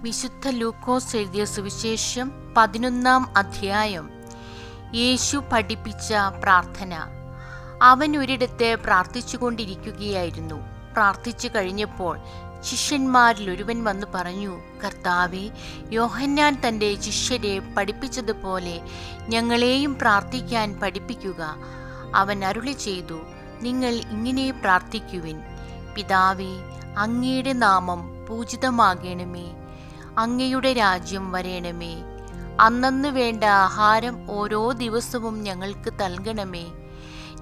വിശുദ്ധ ലൂക്കോസ് എഴുതിയ സുവിശേഷം പതിനൊന്നാം അധ്യായം. യേശു പഠിപ്പിച്ച പ്രാർത്ഥന. അവൻ ഒരിടത്ത് പ്രാർത്ഥിച്ചുകൊണ്ടിരിക്കുകയായിരുന്നു. പ്രാർത്ഥിച്ചു കഴിഞ്ഞപ്പോൾ ശിഷ്യന്മാരിൽ ഒരുവൻ വന്നു പറഞ്ഞു കർത്താവെ യോഹന്നാൻ തന്റെ ശിഷ്യരെ പഠിപ്പിച്ചതുപോലെ ഞങ്ങളെയും പ്രാർത്ഥിക്കാൻ പഠിപ്പിക്കുക. അവൻ അരുളി ചെയ്തു നിങ്ങൾ ഇങ്ങനെ പ്രാർത്ഥിക്കുവിൻ. പിതാവേ അങ്ങയുടെ നാമം പൂജിതമാകണമേ. അങ്ങയുടെ രാജ്യം വരേണമേ. അന്നന്ന് വേണ്ട ആഹാരം ഓരോ ദിവസവും ഞങ്ങൾക്ക് നൽകണമേ.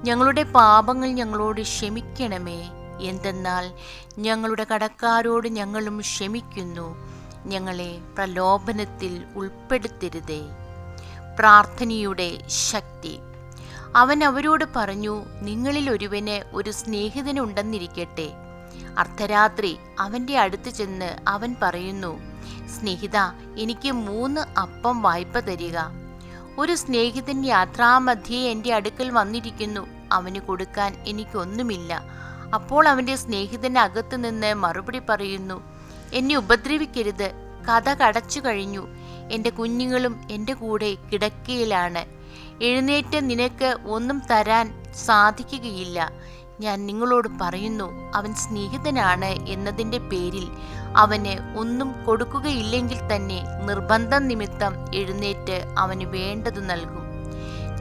ഞങ്ങളുടെ പാപങ്ങൾ ഞങ്ങളോട് ക്ഷമിക്കണമേ. എന്തെന്നാൽ ഞങ്ങളുടെ കടക്കാരോട് ഞങ്ങളും ക്ഷമിക്കുന്നു. ഞങ്ങളെ പ്രലോഭനത്തിൽ ഉൾപ്പെടുത്തരുതേ. പ്രാർത്ഥനയുടെ ശക്തി. അവൻ അവരോട് പറഞ്ഞു നിങ്ങളിൽ ഒരുവന് ഒരു സ്നേഹിതനുണ്ടെന്നിരിക്കട്ടെ. അർദ്ധരാത്രി അവന്റെ അടുത്ത് ചെന്ന് അവൻ പറയുന്നു സ്നേഹിത എനിക്ക് മൂന്ന് അപ്പം വായ്പ തരിക. ഒരു സ്നേഹിതൻ യാത്രാമധ്യേ എന്റെ അടുക്കൽ വന്നിരിക്കുന്നു. അവന് കൊടുക്കാൻ എനിക്കൊന്നുമില്ല. അപ്പോൾ അവന്റെ സ്നേഹിതന്റെ അകത്തു നിന്ന് മറുപടി പറയുന്നു എന്നെ ഉപദ്രവിക്കരുത്. കഥ കടച്ചു കഴിഞ്ഞു. എന്റെ കുഞ്ഞുങ്ങളും എന്റെ കൂടെ കിടക്കയിലാണ്. എഴുന്നേറ്റ് നിനക്ക് ഒന്നും തരാൻ സാധിക്കുകയില്ല. ഞാൻ നിങ്ങളോട് പറയുന്നു അവൻ സ്നേഹിതനാണ് എന്നതിന്റെ പേരിൽ അവന് ഒന്നും കൊടുക്കുകയില്ലെങ്കിൽ തന്നെ നിർബന്ധം നിമിത്തം എഴുന്നേറ്റ് അവന് വേണ്ടത് നൽകും.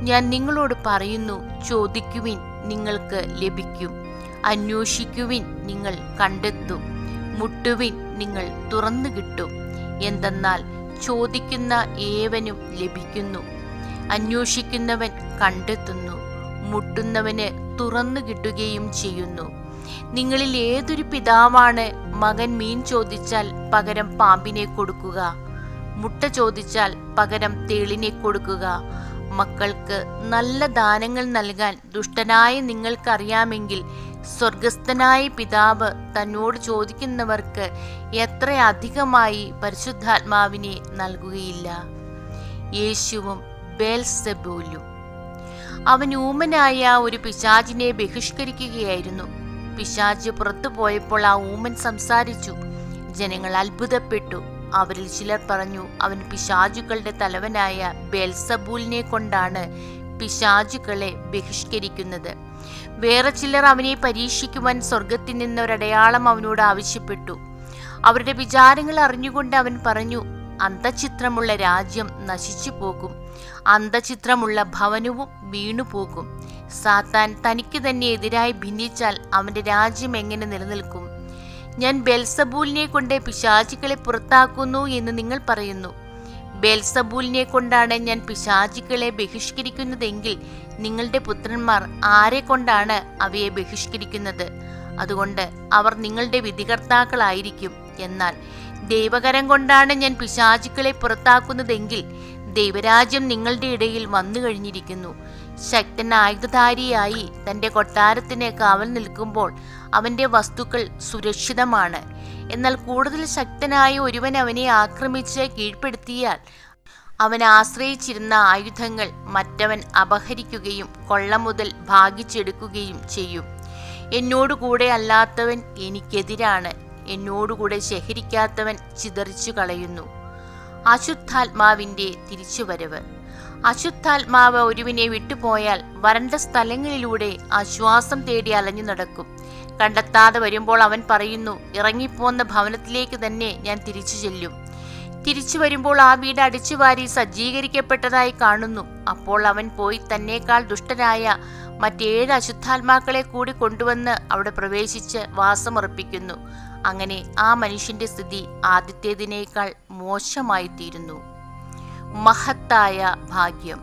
ഞാൻ നിങ്ങളോട് പറയുന്നു ചോദിക്കുവിൻ നിങ്ങൾക്ക് ലഭിക്കും അന്വേഷിക്കുവിൻ നിങ്ങൾ കണ്ടെത്തും മുട്ടുവിൻ നിങ്ങൾ തുറന്നു കിട്ടും എന്തെന്നാൽ ചോദിക്കുന്ന ഏവനും ലഭിക്കുന്നു അന്വേഷിക്കുന്നവൻ കണ്ടെത്തുന്നു. മുട്ടുന്നവന് തുറന്നു കിട്ടുകയും ചെയ്യുന്നു. നിങ്ങളിൽ ഏതൊരു പിതാവാണ് മകൻ മീൻ ചോദിച്ചാൽ പകരം പാമ്പിനെ കൊടുക്കുക. മുട്ട ചോദിച്ചാൽ പകരം തേളിനെ കൊടുക്കുക. മക്കൾക്ക് നല്ല ദാനങ്ങൾ നൽകാൻ ദുഷ്ടനായ നിങ്ങൾക്കറിയാമെങ്കിൽ സ്വർഗസ്ഥനായ പിതാവ് തന്നോട് ചോദിക്കുന്നവർക്ക് എത്ര അധികമായി പരിശുദ്ധാത്മാവിനെ നൽകുകയില്ല. യേശുവും ബേൽസെബൂലും. അവൻ ഊമനായ ഒരു പിശാചിനെ ബഹിഷ്കരിക്കുകയായിരുന്നു. പിശാജ് പുറത്തു പോയപ്പോൾ ആ ഊമൻ സംസാരിച്ചു. ജനങ്ങൾ അത്ഭുതപ്പെട്ടു. അവരിൽ ചിലർ പറഞ്ഞു അവൻ പിശാചുക്കളുടെ തലവനായ ബേൽസബൂലിനെ കൊണ്ടാണ് പിശാചുക്കളെ ബഹിഷ്കരിക്കുന്നത്. വേറെ ചിലർ അവനെ പരീക്ഷിക്കുവാൻ സ്വർഗത്തിൽ നിന്നൊരടയാളം അവനോട് ആവശ്യപ്പെട്ടു. അവരുടെ വിചാരങ്ങൾ അറിഞ്ഞുകൊണ്ട് അവൻ പറഞ്ഞു അന്തചിത്രമുള്ള രാജ്യം നശിച്ചു പോകും. അന്തചിത്രമുള്ള ഭവനവും വീണുപോകും സാത്താൻ തനിക്ക് തന്നെ എതിരായി ഭിന്നിച്ചാൽ അവന്റെ രാജ്യം എങ്ങനെ നിലനിൽക്കും? ഞാൻ ബെൽസബൂലിനെ കൊണ്ട് പിശാചികളെ പുറത്താക്കുന്നു എന്ന് നിങ്ങൾ പറയുന്നു. ബെൽസബൂലിനെ കൊണ്ടാണ് ഞാൻ പിശാചികളെ ബഹിഷ്കരിക്കുന്നതെങ്കിൽ നിങ്ങളുടെ പുത്രന്മാർ ആരെ കൊണ്ടാണ് അവയെ ബഹിഷ്കരിക്കുന്നത്? അതുകൊണ്ട് അവർ നിങ്ങളുടെ വിധികർത്താക്കളായിരിക്കും. എന്നാൽ ദൈവകരം കൊണ്ടാണ് ഞാൻ പിശാചുക്കളെ പുറത്താക്കുന്നതെങ്കിൽ ദൈവരാജ്യം നിങ്ങളുടെ ഇടയിൽ വന്നു കഴിഞ്ഞിരിക്കുന്നു. ശക്തൻ ആയുധധാരിയായി തന്റെ കൊട്ടാരത്തിന് കാവൽ നിൽക്കുമ്പോൾ അവന്റെ വസ്തുക്കൾ സുരക്ഷിതമാണ്. എന്നാൽ കൂടുതൽ ശക്തനായ ഒരുവൻ അവനെ ആക്രമിച്ച് കീഴ്പ്പെടുത്തിയാൽ അവൻ ആശ്രയിച്ചിരുന്ന ആയുധങ്ങൾ മറ്റവൻ അപഹരിക്കുകയും കൊള്ള മുതൽ ഭാഗിച്ചെടുക്കുകയും ചെയ്യും. എന്നോടുകൂടെ അല്ലാത്തവൻ എനിക്കെതിരാണ്. എന്നോടുകൂടെ ശേഖരിക്കാത്തവൻ ചിതറിച്ചു കളയുന്നു. അശുദ്ധാത്മാവിന്റെ തിരിച്ചുവരവ്. അശുദ്ധാത്മാവ് ഒരുവിനെ വിട്ടുപോയാൽ വരണ്ട സ്ഥലങ്ങളിലൂടെ ആശ്വാസം തേടി അലഞ്ഞു നടക്കും. കണ്ടെത്താതെ വരുമ്പോൾ അവൻ പറയുന്നു ഇറങ്ങിപ്പോന്ന ഭവനത്തിലേക്ക് തന്നെ ഞാൻ തിരിച്ചു ചെല്ലും. തിരിച്ചു വരുമ്പോൾ ആ വീട് അടിച്ചുവാരി സജ്ജീകരിക്കപ്പെട്ടതായി കാണുന്നു. അപ്പോൾ അവൻ പോയി തന്നേക്കാൾ ദുഷ്ടനായ മറ്റേഴ് അശുദ്ധാത്മാക്കളെ കൂടി കൊണ്ടുവന്ന് അവിടെ പ്രവേശിച്ച് വാസമുറപ്പിക്കുന്നു. അങ്ങനെ ആ മനുഷ്യന്റെ സ്ഥിതി ആദ്യത്തേതിനേക്കാൾ മോശമായിത്തീരുന്നു. മഹത്തായ ഭാഗ്യം.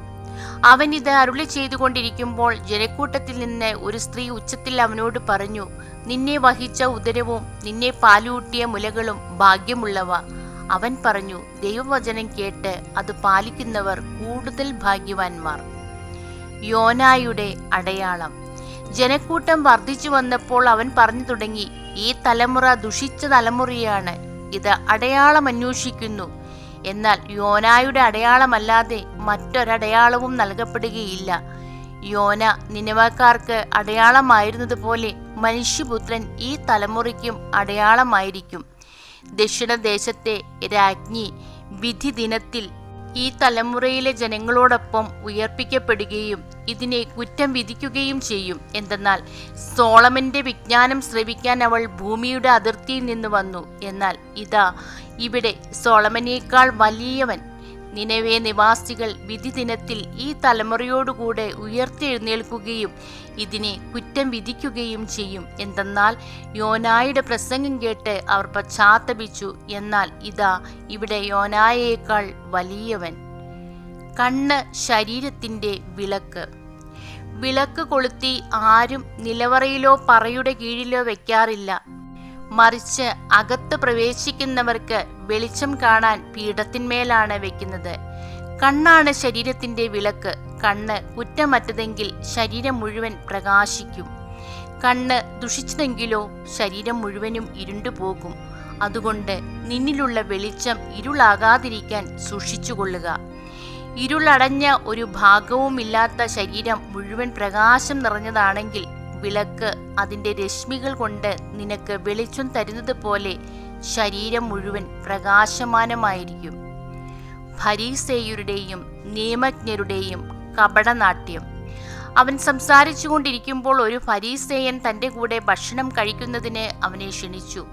അവൻ ഇത് അരുളി ചെയ്തുകൊണ്ടിരിക്കുമ്പോൾ ജനക്കൂട്ടത്തിൽ നിന്ന് ഒരു സ്ത്രീ ഉച്ചത്തിൽ അവനോട് പറഞ്ഞു നിന്നെ വഹിച്ച ഉദരവും നിന്നെ പാലൂട്ടിയ മുലകളും ഭാഗ്യമുള്ളവ. അവൻ പറഞ്ഞു ദൈവവചനം കേട്ട് അത് പാലിക്കുന്നവർ കൂടുതൽ ഭാഗ്യവാന്മാർ. യോനായുടെ അടയാളം. ജനക്കൂട്ടം വർദ്ധിച്ചു വന്നപ്പോൾ അവൻ പറഞ്ഞു തുടങ്ങി ഈ തലമുറ ദുഷിച്ച തലമുറയാണ്. ഇത് അടയാളം അന്വേഷിക്കുന്നു. എന്നാൽ യോനായുടെ അടയാളമല്ലാതെ മറ്റൊരടയാളവും നൽകപ്പെടുകയില്ല. യോന നിനവക്കാർക്ക് അടയാളമായിരുന്നതുപോലെ മനുഷ്യപുത്രൻ ഈ തലമുറയ്ക്കും അടയാളമായിരിക്കും. ദക്ഷിണദേശത്തെ രാജ്ഞി വിധി ദിനത്തിൽ ഈ തലമുറയിലെ ജനങ്ങളോടൊപ്പം ഉയർപ്പിക്കപ്പെടുകയും ഇതിനെ കുറ്റം വിധിക്കുകയും ചെയ്യും. എന്തെന്നാൽ സോളമന്റെ വിജ്ഞാനം ശ്രവിക്കാൻ അവൾ ഭൂമിയുടെ അതിർത്തിയിൽ നിന്ന് വന്നു. എന്നാൽ ഇതാ ഇവിടെ സോളമനേക്കാൾ വലിയവൻ. നിലവേ നിവാസികൾ വിധി ദിനത്തിൽ ഈ തലമുറയോടുകൂടെ ഉയർത്തെഴുന്നേൽക്കുകയും ഇതിനെ കുറ്റം വിധിക്കുകയും ചെയ്യും. എന്തെന്നാൽ യോനായുടെ പ്രസംഗം കേട്ട് അവർ പശ്ചാത്തപിച്ചു. എന്നാൽ ഇതാ ഇവിടെ യോനായേക്കാൾ വലിയവൻ. കണ്ണ് ശരീരത്തിന്റെ വിളക്ക്. വിളക്ക് കൊളുത്തി ആരും നിലവറയിലോ പറയുടെ കീഴിലോ വെക്കാറില്ല. മറിച്ച് അകത്ത് പ്രവേശിക്കുന്നവർക്ക് വെളിച്ചം കാണാൻ പീഠത്തിന്മേലാണ് വെക്കുന്നത്. കണ്ണാണ് ശരീരത്തിന്റെ വിളക്ക്. കണ്ണ് കുറ്റമറ്റതെങ്കിൽ ശരീരം മുഴുവൻ പ്രകാശിക്കും. കണ്ണ് ദുഷിച്ചതെങ്കിലോ ശരീരം മുഴുവനും ഇരുണ്ടുപോകും അതുകൊണ്ട് നിന്നിലുള്ള വെളിച്ചം ഇരുളാകാതിരിക്കാൻ സൂക്ഷിച്ചുകൊള്ളുക. ഇരുളടഞ്ഞ ഒരു ഭാഗവുമില്ലാത്ത ശരീരം മുഴുവൻ പ്രകാശം നിറഞ്ഞതാണെങ്കിൽ വിളക്ക് അതിന്റെ രശ്മികൾ കൊണ്ട് നിനക്ക് വെളിച്ചം തരുന്നത് പോലെ ശരീരം മുഴുവൻ പ്രകാശമാനമായിരിക്കും. ഭരീസേയുടെയും നിയമജ്ഞരുടെയും കപടനാട്യം. അവൻ സംസാരിച്ചു കൊണ്ടിരിക്കുമ്പോൾ ഒരു ഫരീസേയൻ തന്റെ കൂടെ ഭക്ഷണം കഴിക്കുന്നതിന് അവനെ ക്ഷണിച്ചു.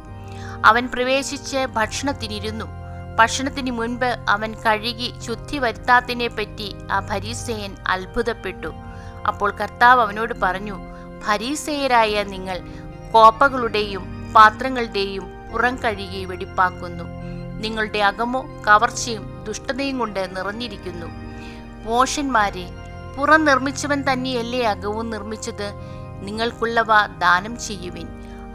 അവൻ പ്രവേശിച്ച് ഭക്ഷണത്തിനിരുന്നു. ഭക്ഷണത്തിന് മുൻപ് അവൻ കഴുകി ശുദ്ധി വരുത്താത്തതിനെ പറ്റി ആ ഭരീസയൻ അത്ഭുതപ്പെട്ടു. അപ്പോൾ കർത്താവ് അവനോട് പറഞ്ഞു ഭരീസയരായ നിങ്ങൾ കോപ്പകളുടെയും പാത്രങ്ങളുടെയും പുറം കഴുകി വെടിപ്പാക്കുന്നു. നിങ്ങളുടെ അകമോ കവർച്ചയും ദുഷ്ടതയും കൊണ്ട് നിറഞ്ഞിരിക്കുന്നു. മോഷന്മാരെ പുറം നിർമ്മിച്ചവൻ തന്നെയല്ലേ അകവും നിർമ്മിച്ചത്? നിങ്ങൾക്കുള്ളവ ദാനം ചെയ്യുവിൻ.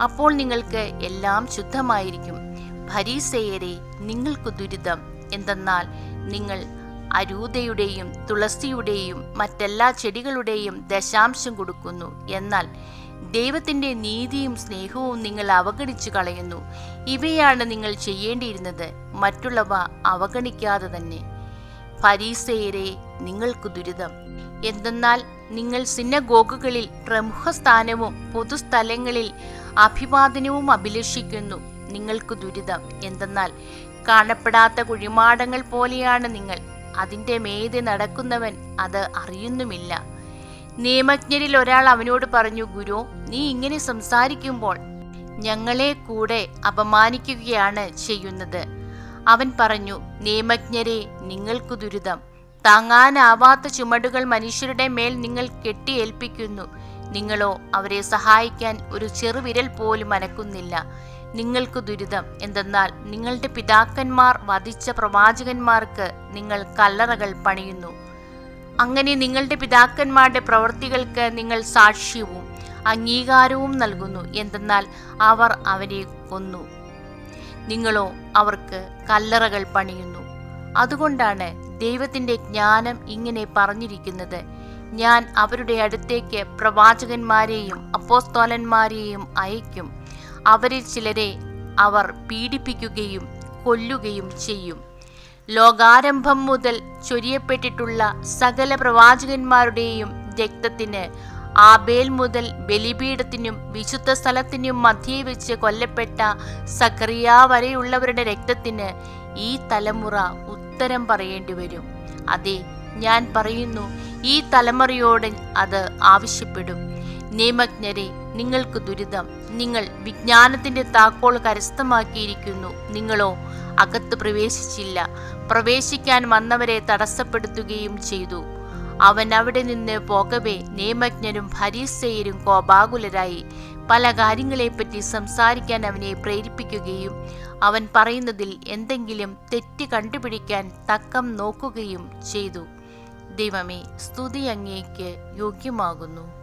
അപ്പോൾ നിങ്ങൾക്ക് എല്ലാം ശുദ്ധമായിരിക്കും. ഭരീസേയരെ നിങ്ങൾക്ക് ദുരിതം. എന്തെന്നാൽ നിങ്ങൾ അരൂതയുടെയും തുളസിയുടെയും മറ്റെല്ലാ ചെടികളുടെയും ദശാംശം കൊടുക്കുന്നു. എന്നാൽ ദൈവത്തിന്റെ നീതിയും സ്നേഹവും നിങ്ങൾ അവഗണിച്ചു കളയുന്നു. ഇവയാണ് നിങ്ങൾ ചെയ്യേണ്ടിയിരുന്നത്. മറ്റുള്ളവ അവഗണിക്കാതെ തന്നെ. ഫരീസയരെ നിങ്ങൾക്ക് ദുരിതം. എന്തെന്നാൽ നിങ്ങൾ സിന്നഗോഗുകളിൽ പ്രമുഖ സ്ഥാനവും പൊതുസ്ഥലങ്ങളിൽ അഭിവാദനവും അഭിലഷിക്കുന്നു. നിങ്ങൾക്ക് ദുരിതം. എന്തെന്നാൽ കാണപ്പെടാത്ത കുഴിമാടങ്ങൾ പോലെയാണ് നിങ്ങൾ. അതിന്റെ മേതെ നടക്കുന്നവൻ അത് അറിയുന്നുമില്ല. നിയമജ്ഞരിൽ ഒരാൾ അവനോട് പറഞ്ഞു ഗുരു നീ ഇങ്ങനെ സംസാരിക്കുമ്പോൾ ഞങ്ങളെ കൂടെ അപമാനിക്കുകയാണ് ചെയ്യുന്നത്. അവൻ പറഞ്ഞു നിയമജ്ഞരെ നിങ്ങൾക്ക് ദുരിതം. താങ്ങാനാവാത്ത ചുമടുകൾ മനുഷ്യരുടെ മേൽ നിങ്ങൾ കെട്ടിയേൽപ്പിക്കുന്നു. നിങ്ങളോ അവരെ സഹായിക്കാൻ ഒരു ചെറുവിരൽ പോലും അനക്കുന്നില്ല. നിങ്ങൾക്ക് ദുരിതം. എന്തെന്നാൽ നിങ്ങളുടെ പിതാക്കന്മാർ വധിച്ച പ്രവാചകന്മാർക്ക് നിങ്ങൾ കല്ലറകൾ പണിയുന്നു. അങ്ങനെ നിങ്ങളുടെ പിതാക്കന്മാരുടെ പ്രവൃത്തികൾക്ക് നിങ്ങൾ സാക്ഷ്യവും അംഗീകാരവും നൽകുന്നു. എന്തെന്നാൽ അവർ അവരെ കൊന്നു. നിങ്ങളോ അവർക്ക് കല്ലറകൾ പണിയുന്നു. അതുകൊണ്ടാണ് ദൈവത്തിന്റെ ജ്ഞാനം ഇങ്ങനെ പറഞ്ഞിരിക്കുന്നത്. ഞാൻ അവരുടെ അടുത്തേക്ക് പ്രവാചകന്മാരെയും അപ്പോസ്തോലന്മാരെയും അയക്കും. അവരിൽ ചിലരെ അവർ പീഡിപ്പിക്കുകയും കൊല്ലുകയും ചെയ്യും. ലോകാരംഭം മുതൽ ചൊരിയപ്പെട്ടിട്ടുള്ള സകല പ്രവാചകന്മാരുടെയും രക്തത്തിന് ആബേൽ മുതൽ ബലിപീഠത്തിനും വിശുദ്ധ സ്ഥലത്തിനും മധ്യേ വെച്ച് കൊല്ലപ്പെട്ട സക്രിയ വരെയുള്ളവരുടെ രക്തത്തിന് ഈ തലമുറ ഉത്തരം പറയേണ്ടി വരും അതെ ഞാൻ പറയുന്നു ഈ തലമുറയോട് അത് ആവശ്യപ്പെടും. നിയമജ്ഞരെ നിങ്ങൾക്ക് ദുരിതം. നിങ്ങൾ വിജ്ഞാനത്തിന്റെ താക്കോൾ കരസ്ഥമാക്കിയിരിക്കുന്നു. നിങ്ങളോ അകത്ത് പ്രവേശിച്ചില്ല. പ്രവേശിക്കാൻ വന്നവരെ തടസ്സപ്പെടുത്തുകയും ചെയ്തു. അവൻ അവിടെ നിന്ന് പോകവേ നിയമജ്ഞരും ഭരീസയരും കോപാകുലരായി. പല കാര്യങ്ങളെപ്പറ്റി സംസാരിക്കാൻ അവനെ പ്രേരിപ്പിക്കുകയും അവൻ പറയുന്നതിൽ എന്തെങ്കിലും തെറ്റ് കണ്ടുപിടിക്കാൻ തക്കം നോക്കുകയും ചെയ്തു. ദൈവമേ സ്തുതി അങ്ങേക്ക് യോഗ്യമാകുന്നു.